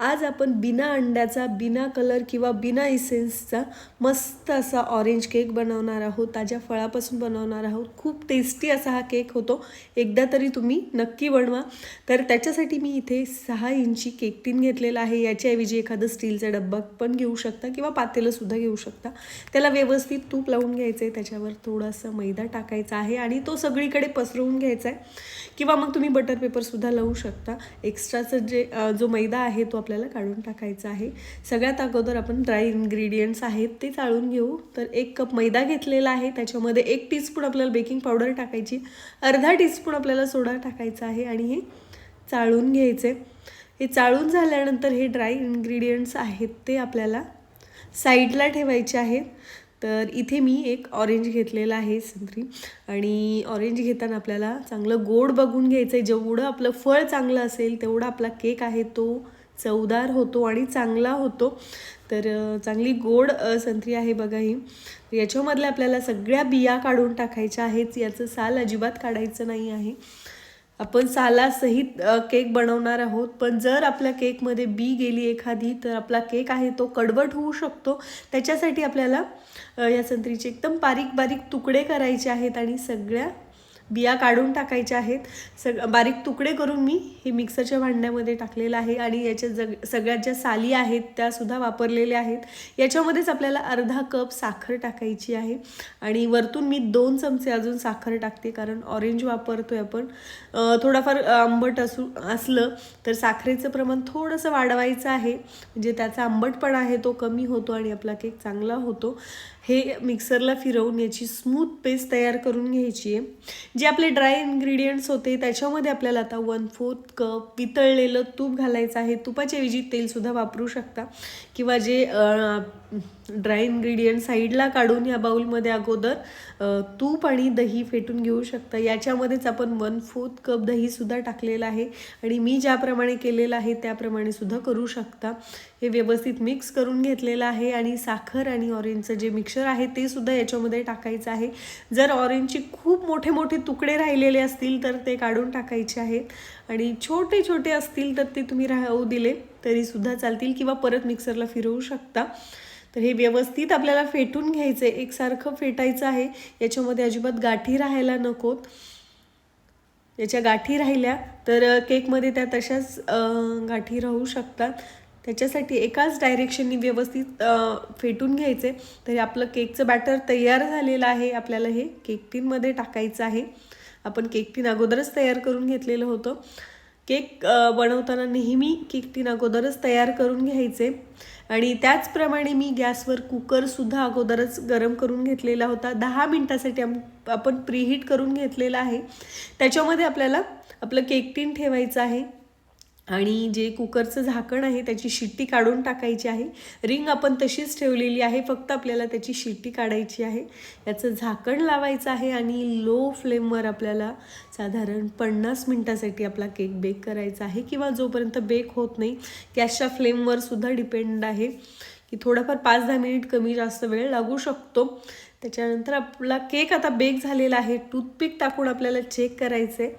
आज आपण बिना अंड्याचा बिना कलर किंवा बिना इसेन्सचा मस्त असा ऑरेंज केक बनवणार आहोत. ताज्या फळापासून बनवणार आहोत. खूप टेस्टी असा हा केक होतो. एकदा तरी तुम्ही नक्की बनवा. तर त्याच्यासाठी मी इथे सहा इंची केक टीन घेतलेला आहे. याच्याऐवजी एखादं स्टीलचा डब्बा पण घेऊ शकता किंवा पातेलंसुद्धा घेऊ शकता. त्याला व्यवस्थित तूप लावून घ्यायचं आहे त्याच्यावर थोडासा मैदा टाकायचा आहे आणि तो सगळीकडे पसरवून घ्यायचा आहे किंवा मग तुम्ही बटर पेपरसुद्धा लावू शकता. एक्स्ट्राचं जे जो मैदा आहे तो आपल्याला काढून टाकायचा आहे. सगळ्यात अगोदर आपण ड्राय इन्ग्रेडियंट्स आहेत ते चाळून घेऊ. तर एक कप मैदा घेतलेला आहे. त्याच्यामध्ये एक टीस्पून आपल्याला बेकिंग पावडर टाकायची. अर्धा टीस्पून आपल्याला सोडा टाकायचा आहे आणि हे चाळून घ्यायचे. हे चाळून झाल्यानंतर हे ड्राय इन्ग्रेडियंट्स आहेत ते आपल्याला साईडला ठेवायचे आहेत तर इथे मी एक ऑरेंज घेतलेला आहे संत्री. आणि ऑरेंज घेताना आपल्याला चांगलं गोड बघून घ्यायचं आहे जेवढं आपलं फळ चांगलं असेल तेवढा आपला केक आहे तो चवदार होतो आणि चांगला होतो. तर चांगली गोड संत्री आहे बघा ही. याच्यामधल्या आपल्याला सगळ्या बिया काढून टाकायच्या आहेत. याचं साल अजिबात काढायचं नाही आहे. आपण सालासहित केक बनवणार आहोत. पण जर आपल्या केकमध्ये बी गेली एखादी तर आपला केक आहे तो कडवट होऊ शकतो. त्याच्यासाठी आपल्याला या संत्रीचे एकदम बारीक बारीक तुकडे करायचे आहेत आणि सगळ्या बिया काढून टाकायच्या आहेत. सग बारीक तुकडे करून मी हे मिक्सरच्या भांड्यामध्ये टाकलेलं आहे आणि याच्या जग सगळ्यात ज्या साली आहेत त्यासुद्धा वापरलेल्या आहेत. याच्यामध्येच आपल्याला अर्धा कप साखर टाकायची आहे आणि वरतून मी दोन चमचे अजून साखर टाकते कारण ऑरेंज वापरतोय आपण. थोडाफार आंबट असू असलं तर साखरेचं प्रमाण थोडंसं वाढवायचं आहे. म्हणजे त्याचा आंबटपणा आहे तो कमी होतो आणि आपला केक चांगला होतो. हे मिक्सरला फिरवून याची स्मूथ पेस्ट तयार करून घ्यायची आहे. जे आपले ड्राय इन्ग्रेडियंट्स होते त्याच्यामध्ये आपल्याला आता वन फोर्थ कप वितळलेलं तूप घालायचं आहे. तुपाच्याऐवजी तेलसुद्धा वापरू शकता. किंवा जे ड्राय इन्ग्रेडियंट साईडला काढून या बाउलमध्ये अगोदर तूप आणि दही फेटून घेऊ शकता. याच्यामध्येच आपण वन फोर्थ कप दहीसुद्धा टाकलेलं आहे आणि मी ज्याप्रमाणे केलेलं आहे त्याप्रमाणे सुद्धा करू शकता. हे व्यवस्थित मिक्स करून घेतलेलं आहे आणि साखर आणि ऑरेंजचं जे मिक्सर आहे ते सुद्धा याच्यामध्ये टाकायचं आहे. जर ऑरेंजचे खूप मोठे मोठे तुकडे राहिलेले असतील तर ते काढून टाकायचे आहेत. आणि छोटे छोटे असतील तर ते तुम्ही राहू दिले तरीसुद्धा चालतील किंवा परत मिक्सरला फिरवू शकता. तर हे व्यवस्थित आपल्याला फेटून घ्यायचं आहे एकसारखं फेटायचं आहे. याच्यामध्ये अजिबात गाठी राहायला नकोत याच्या गाठी राहिल्या तर केकमध्ये त्या तशाच गाठी राहू शकतात. त्याच्यासाठी एकाच डायरेक्शननी व्यवस्थित फेटून घ्यायचे तरी आपलं केकचं बॅटर तयार झालेलं आहे. आपल्याला हे केक टीनमध्ये टाकायचं आहे. आपण केक टीन अगोदरच तयार करून घेतलेलं होतं. केक बनवताना नेहमी केक टीन अगोदरच तयार करून घ्यायचे. आणि त्याचप्रमाणे मी गॅसवर कुकरसुद्धा अगोदरच गरम करून घेतलेला होता. दहा मिनटासाठी आम- आपण प्रीहीट करून घेतलेला आहे. त्याच्यामध्ये आपल्याला आपलं केक टीन ठेवायचं आहे. आणि जे कुकरचं झाकण आहे त्याची शिट्टी काढून टाकायची आहे. रिंग आपण तशीच ठेवलेली आहे फक्त आपल्याला त्याची शिट्टी काढायची आहे. याचं झाकण लावायचं आहे आणि लो फ्लेमवर आपल्याला साधारण पन्नास मिनटासाठी आपला केक बेक करायचा आहे किंवा जोपर्यंत बेक होत नाही गॅसच्या फ्लेमवर सुद्धा डिपेंड आहे की थोडाफार पाच दहा मिनिट कमी जास्त वेळ लागू शकतो. त्याच्यानंतर आपला केक आता बेक झालेला आहे टूथपिक टाकून आपल्याला चेक करायचं आहे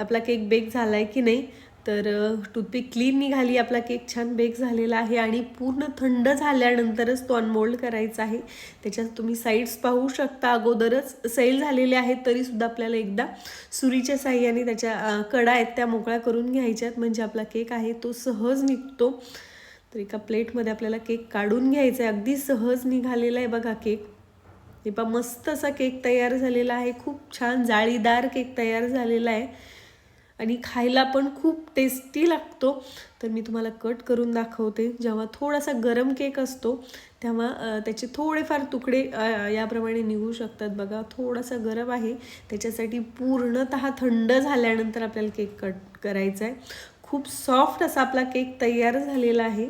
आपला केक बेक झाला आहे की नाही. तर टूथपिक क्लीन निघाली आपला केक छान बेक झालेला आहे आणि पूर्ण थंड झाल्यानंतरच तो अनमोल्ड करायचा आहे. त्याच्यात तुम्ही साईड्स पाहू शकता. अगोदरच सैल झालेले आहेत तरीसुद्धा आपल्याला एकदा सुरीच्या साह्याने त्याच्या कडा आहेत त्या मोकळ्या करून घ्यायच्यात. म्हणजे आपला केक आहे तो सहज निघतो. तर एका प्लेटमध्ये आपल्याला केक काढून घ्यायचा आहे. अगदी सहज निघालेला आहे बघा केक. हे पा मस्त असा केक तयार झालेला आहे. खूप छान जाळीदार केक तयार झालेला आहे. आणि खायला पण खूप टेस्टी लागतो. तर मी तुम्हाला कट करून दाखवते. जेव्हा थोडासा गरम केक असतो तेव्हा त्याचे थोडेफार तुकडे याप्रमाणे निघू शकतात. बघा थोडासा गरम आहे. त्याच्यासाठी पूर्णतः थंड झाल्यानंतर आपल्याला केक कट करायचा आहे खूप सॉफ्ट असा आपला केक तयार झालेला आहे.